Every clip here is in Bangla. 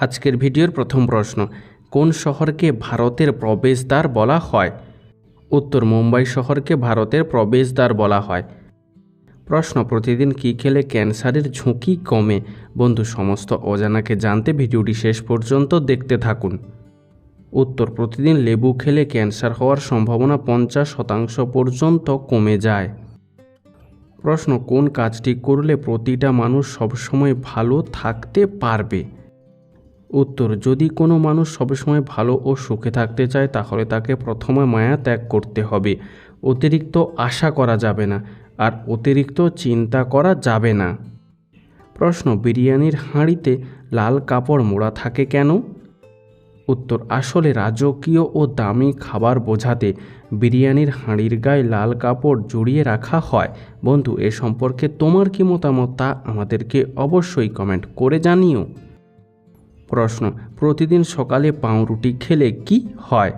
আজকের ভিডিওর প্রথম প্রশ্ন, কোন শহরকে ভারতের প্রবেশদ্বার বলা হয়? উত্তর, মুম্বাই শহরকে ভারতের প্রবেশদ্বার বলা হয়। প্রশ্ন, প্রতিদিন কী খেলে ক্যান্সারের ঝুঁকি কমে? বন্ধু, সমস্ত অজানাকে জানতে ভিডিওটি শেষ পর্যন্ত দেখতে থাকুন। উত্তর, প্রতিদিন লেবু খেলে ক্যান্সার হওয়ার সম্ভাবনা পঞ্চাশ শতাংশ পর্যন্ত কমে যায়। প্রশ্ন, কোন কাজটি করলে প্রতিটা মানুষ সবসময় ভালো থাকতে পারবে? উত্তর, যদি কোনো মানুষ সবসময় ভালো ও সুখে থাকতে চায়, তাহলে তাকে প্রথমে মায়া ত্যাগ করতে হবে। অতিরিক্ত আশা করা যাবে না, আর অতিরিক্ত চিন্তা করা যাবে না। প্রশ্ন, বিরিয়ানির হাঁড়িতে লাল কাপড় মোড়া থাকে কেন? উত্তর, আসলে রাজকীয় ও দামি খাবার বোঝাতে বিরিয়ানির হাঁড়ির গায়ে লাল কাপড় জড়িয়ে রাখা হয়। বন্ধু, এ সম্পর্কে তোমার কি মতামত তা আমাদেরকে অবশ্যই কমেন্ট করে জানিও। প্রশ্ন, প্রতিদিন সকালে পাউরুটি খেলে কি হয়?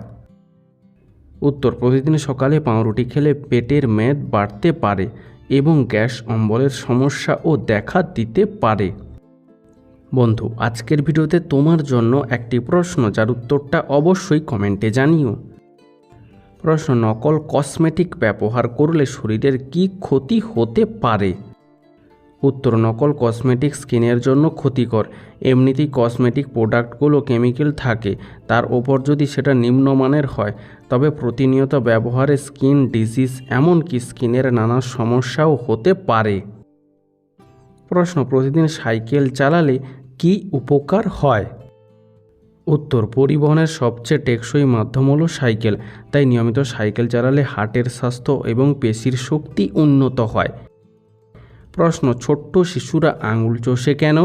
উত্তর, প্রতিদিন সকালে পাউরুটি খেলে পেটের মেদ বাড়তে পারে এবং গ্যাস অম্বলের সমস্যাও দেখা দিতে পারে। বন্ধু, আজকের ভিডিওতে তোমার জন্য একটি প্রশ্ন, যার উত্তরটা অবশ্যই কমেন্টে জানিও। প্রশ্ন, নকল কসমেটিক ব্যবহার করলে শরীরের কি ক্ষতি হতে পারে? উত্তর নকল কসমেটিক স্কিনের জন্য ক্ষতিকর। এমনিতেই কসমেটিক প্রোডাক্টগুলো কেমিক্যাল থাকে, তার ওপর যদি সেটা নিম্নমানের হয়, তবে প্রতিনিয়ত ব্যবহারে স্কিন ডিজিজ এমনকি স্কিনের নানা সমস্যাও হতে পারে। প্রশ্ন, প্রতিদিন সাইকেল চালালে কি উপকার হয়? উত্তর, পরিবহনের সবচেয়ে টেকসই মাধ্যম হলো সাইকেল, তাই নিয়মিত সাইকেল চালালে হার্টের স্বাস্থ্য এবং পেশির শক্তি উন্নত হয়। প্রশ্ন, ছোট্ট শিশুরা আঙুল চষে কেন?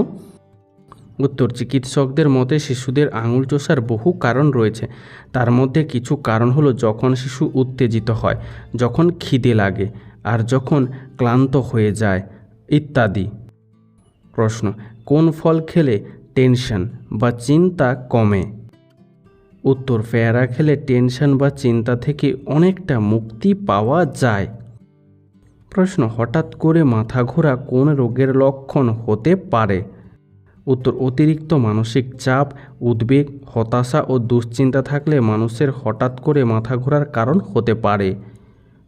উত্তর, চিকিৎসকদের মতে শিশুদের আঙুল চষার বহু কারণ রয়েছে। তার মধ্যে কিছু কারণ হলো যখন শিশু উত্তেজিত হয়, যখন খিদে লাগে, আর যখন ক্লান্ত হয়ে যায়, ইত্যাদি। প্রশ্ন, কোন ফল খেলে টেনশন বা চিন্তা কমে? উত্তর, পেয়ারা খেলে টেনশন বা চিন্তা থেকে অনেকটা মুক্তি পাওয়া যায়। প্রশ্ন, হঠাৎ করে মাথা ঘোরা কোন রোগের লক্ষণ হতে পারে? উত্তর, অতিরিক্ত মানসিক চাপ, উদ্বেগ, হতাশা ও দুশ্চিন্তা থাকলে মানুষের হঠাৎ করে মাথা ঘোরার কারণ হতে পারে।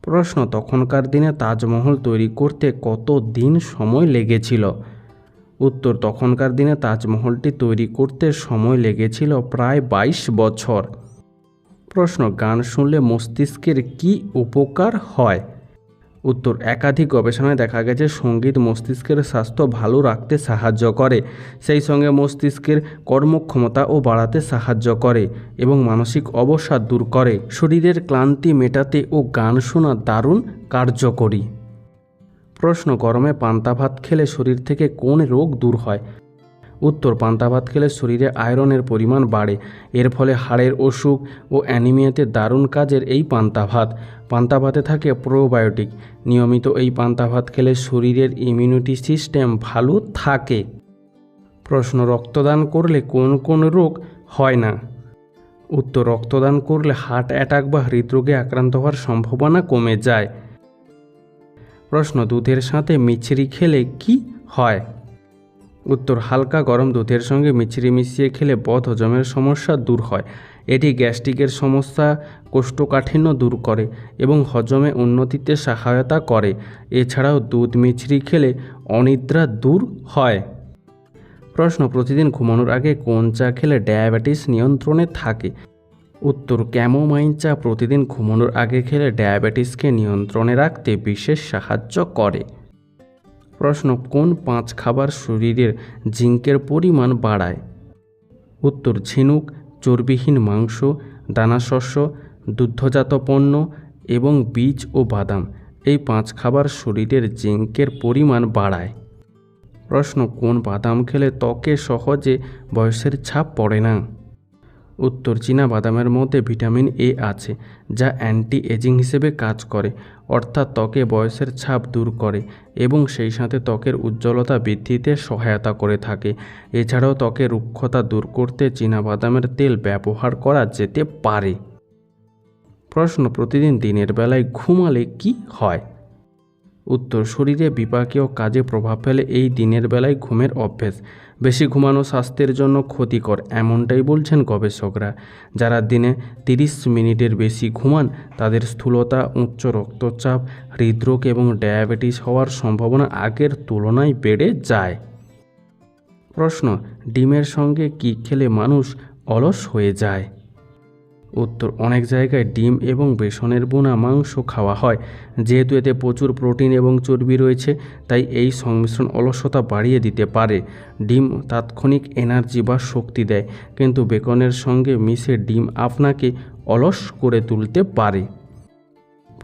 প্রশ্ন, তখনকার দিনে তাজমহল তৈরি করতে কত দিন সময় লেগেছিল? উত্তর, তখনকার দিনে তাজমহলটি তৈরি করতে সময় লেগেছিল প্রায় বাইশ বছর। প্রশ্ন, গান শুনলে মস্তিষ্কের কি উপকার হয়? উত্তর, একাধিক গবেষণায় দেখা গেছে সংগীত মস্তিষ্কের স্বাস্থ্য ভালো রাখতে সাহায্য করে, সেই সঙ্গে মস্তিষ্কের কর্মক্ষমতাও বাড়াতে সাহায্য করে এবং মানসিক অবসাদ দূর করে। শরীরের ক্লান্তি মেটাতে ও গান শোনা দারুণ কার্যকরী। প্রশ্ন, গরমে পান্তা ভাত খেলে শরীর থেকে কোন রোগ দূর হয়? উত্তর পান্তা ভাত খেলে শরীরে আয়রনের পরিমাণ বাড়ে। এর ফলে হাড়ের অসুখ ও অ্যানিমিয়াতে দারুণ কাজের এই পান্তা ভাত পান্তা ভাতে থাকে প্রোবায়োটিক। নিয়মিত এই পান্তা ভাত খেলে শরীরের ইমিউনিটি সিস্টেম ভালো থাকে। প্রশ্ন, রক্তদান করলে কোন কোন রোগ হয় না? উত্তর, রক্তদান করলে হার্ট অ্যাটাক বা হৃদরোগে আক্রান্ত হওয়ার সম্ভাবনা কমে যায়। প্রশ্ন, দুধের সাথে মিছরি খেলে কি হয়? উত্তর হালকা গরম দুধের সঙ্গে মিছরি মিশিয়ে খেলে বদ হজমের সমস্যা দূর হয়। এটি গ্যাস্ট্রিকের সমস্যা, কোষ্ঠকাঠিন্য দূর করে এবং হজমে উন্নতিতে সহায়তা করে। এছাড়াও দুধ মিছরি খেলে অনিদ্রা দূর হয়। প্রশ্ন, প্রতিদিন ঘুমানোর আগে কোন চা খেলে ডায়াবেটিস নিয়ন্ত্রণে থাকে? উত্তর, ক্যামোমাইন চা প্রতিদিন ঘুমানোর আগে খেলে ডায়াবেটিসকে নিয়ন্ত্রণে রাখতে বিশেষ সাহায্য করে। প্রশ্ন, কোন পাঁচ খাবার শরীরের জিঙ্কের পরিমাণ বাড়ায়? উত্তর, ঝিনুক, চর্বিহীন মাংস দানাশস্য দুগ্ধজাত পণ্য এবং বীজ ও বাদাম। এই পাঁচ খাবার শরীরের জিঙ্কের পরিমাণ বাড়ায়। প্রশ্ন, কোন বাদাম খেলে ত্বকে সহজে বয়সের ছাপ পড়ে না? উত্তর, চীনা বাদামের মধ্যে ভিটামিন এ আছে, যা অ্যান্টি এজিং হিসেবে কাজ করে, অর্থাৎ ত্বকে বয়সের ছাপ দূর করে এবং সেই সাথে ত্বকের উজ্জ্বলতা বৃদ্ধিতে সহায়তা করে থাকে। এছাড়াও ত্বকের রুক্ষতা দূর করতে চীনা বাদামের তেল ব্যবহার করা যেতে পারে। প্রশ্ন, প্রতিদিন দিনের বেলায় ঘুমালে কি হয়? উত্তর, শরীরে বিপাকীয় কাজে প্রভাব ফেলে এই দিনের বেলায় ঘুমের অভ্যেস। বেশি ঘুমানো স্বাস্থ্যের জন্য ক্ষতিকর, এমনটাই বলছেন গবেষকরা। যারা দিনে তিরিশ মিনিটের বেশি ঘুমান, তাদের স্থূলতা, উচ্চ রক্তচাপ, হৃদরোগ এবং ডায়াবেটিস হওয়ার সম্ভাবনা আগের তুলনায় বেড়ে যায়। প্রশ্ন, ডিমের সঙ্গে কী খেলে মানুষ অলস হয়ে যায়? উত্তর, অনেক জায়গায় ডিম এবং বেসনের বোনা মাংস খাওয়া হয়। যেহেতু এতে প্রচুর প্রোটিন এবং চর্বি রয়েছে, তাই এই সংমিশ্রণ অলসতা বাড়িয়ে দিতে পারে। ডিম তাৎক্ষণিক এনার্জি বা শক্তি দেয়, কিন্তু বেকনের সঙ্গে মিশে ডিম আপনাকে অলস করে তুলতে পারে।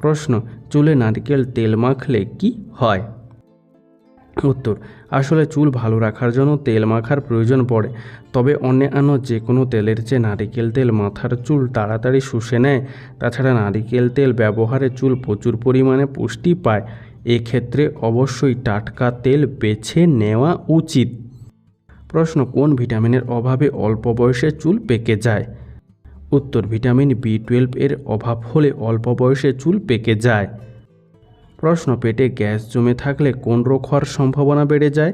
প্রশ্ন, চুলে নারকেল তেল মাখলে কি হয়? উত্তর, আসলে চুল ভালো রাখার জন্য তেল মাখার প্রয়োজন পড়ে, তবে অন্যান্য যে কোনো তেলের চেয়ে নারিকেল তেল মাথার চুল তাড়াতাড়ি শুষে নেয়, তাছাড়া নারিকেল তেল ব্যবহারে চুল প্রচুর পরিমাণে পুষ্টি পায়, এক্ষেত্রে অবশ্যই টাটকা তেল বেছে নেওয়া উচিত। প্রশ্ন, কোন ভিটামিনের অভাবে অল্প বয়সে চুল পেকে যায়? উত্তর, ভিটামিন বি টুয়েলভ এর অভাব হলে অল্প বয়সে চুল পেকে যায়। প্রশ্ন, পেটে গ্যাস জমে থাকলে কোন রোগ হওয়ার সম্ভাবনা বেড়ে যায়?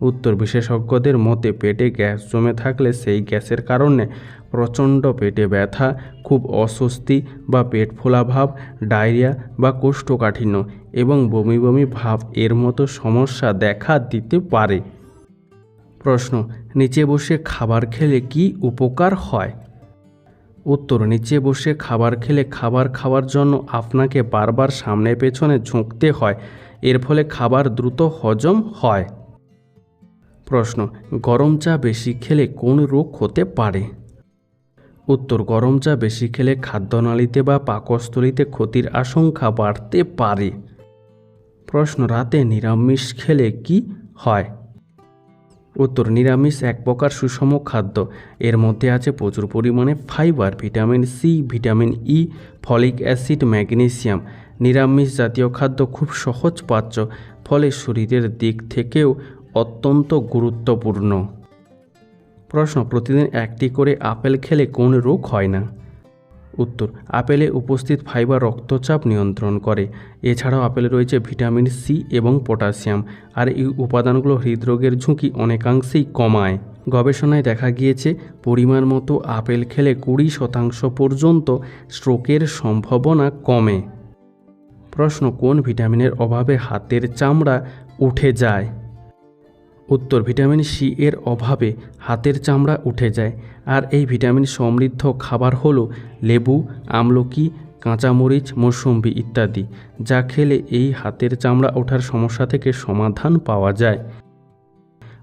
উত্তর, বিশেষজ্ঞদের মতে পেটে গ্যাস জমে থাকলে সেই গ্যাসের কারণে প্রচণ্ড পেটে ব্যথা, খুব অস্বস্তি বা পেট ফোলা ভাব, ডায়রিয়া বা কোষ্ঠকাঠিন্য এবং বমি বমি ভাব এর মতো সমস্যা দেখা দিতে পারে। প্রশ্ন, নিচে বসে খাবার খেলে কি উপকার হয়? উত্তর, নিচে বসে খাবার খেলে খাবার খাওয়ার জন্য আপনাকে বারবার সামনে পেছনে ঝুঁকতে হয়। এর ফলে খাবার দ্রুত হজম হয়। প্রশ্ন, গরম চা বেশি খেলে কোন রোগ হতে পারে? উত্তর, গরম চা বেশি খেলে খাদ্যনালীতে বা পাকস্থলীতে ক্ষতির আশঙ্কা বাড়তে পারে। প্রশ্ন, রাতে নিরামিষ খেলে কি হয়? উত্তর, নিরামিষ এক প্রকার সুষম খাদ্য। এর মধ্যে আছে প্রচুর পরিমাণে fibre, vitamin C vitamin E folic acid, magnesium. নিরামিষ জাতীয় খাদ্য খুব সহজ পাচ্য, ফলে শরীরের দিক থেকেও অত্যন্ত গুরুত্বপূর্ণ। প্রশ্ন, প্রতিদিন একটি করে আপেল খেলে কোন রোগ হয় না? উত্তর, আপেলে উপস্থিত ফাইবার রক্তচাপ নিয়ন্ত্রণ করে। এছাড়াও আপেলে রয়েছে ভিটামিন সি এবং পটাশিয়াম। আর এই উপাদানগুলো হৃদরোগের ঝুঁকি অনেকাংশেই কমায়। গবেষণায় দেখা গিয়েছে, পরিমাণ মতো আপেল খেলে কুড়ি শতাংশ পর্যন্ত স্ট্রোকের সম্ভাবনা কমে। প্রশ্ন, কোন ভিটামিনের অভাবে হাতের চামড়া উঠে যায়? উত্তর ভিটামিন সি এর অভাবে হাতের চামড়া উঠে যায়, আর এই ভিটামিন সমৃদ্ধ খাবার হলো লেবু, আমলকি, কাঁচামরিচ, মৌসম্বি ইত্যাদি, যা খেলে এই হাতের চামড়া ওঠার সমস্যা থেকে সমাধান পাওয়া যায়।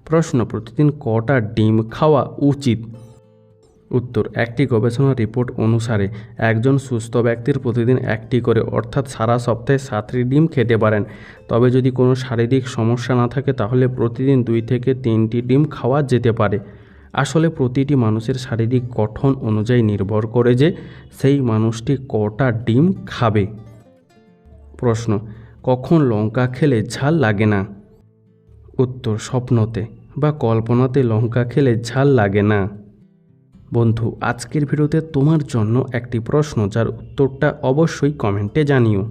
প্রশ্ন, প্রতিদিন কটা ডিম খাওয়া উচিত? উত্তর, একটি গবেষণা রিপোর্ট অনুসারে একজন সুস্থ ব্যক্তির প্রতিদিন একটি করে, অর্থাৎ সারা সপ্তাহে সাতটি ডিম খেতে পারেন। তবে যদি কোনো শারীরিক সমস্যা না থাকে, তাহলে প্রতিদিন দুই থেকে তিনটি ডিম খাওয়া যেতে পারে। আসলে প্রতিটি মানুষের শারীরিক গঠন অনুযায়ী নির্ভর করে যে সেই মানুষটি কটা ডিম খাবে। প্রশ্ন, কখন লঙ্কা খেলে ঝাল লাগে না? উত্তর, স্বপ্নতে বা কল্পনাতে লঙ্কা খেলে ঝাল লাগে না। বন্ধু আজকের ভিডিওতে তোমার জন্য একটি প্রশ্ন যার উত্তরটা অবশ্যই কমেন্টে জানিও।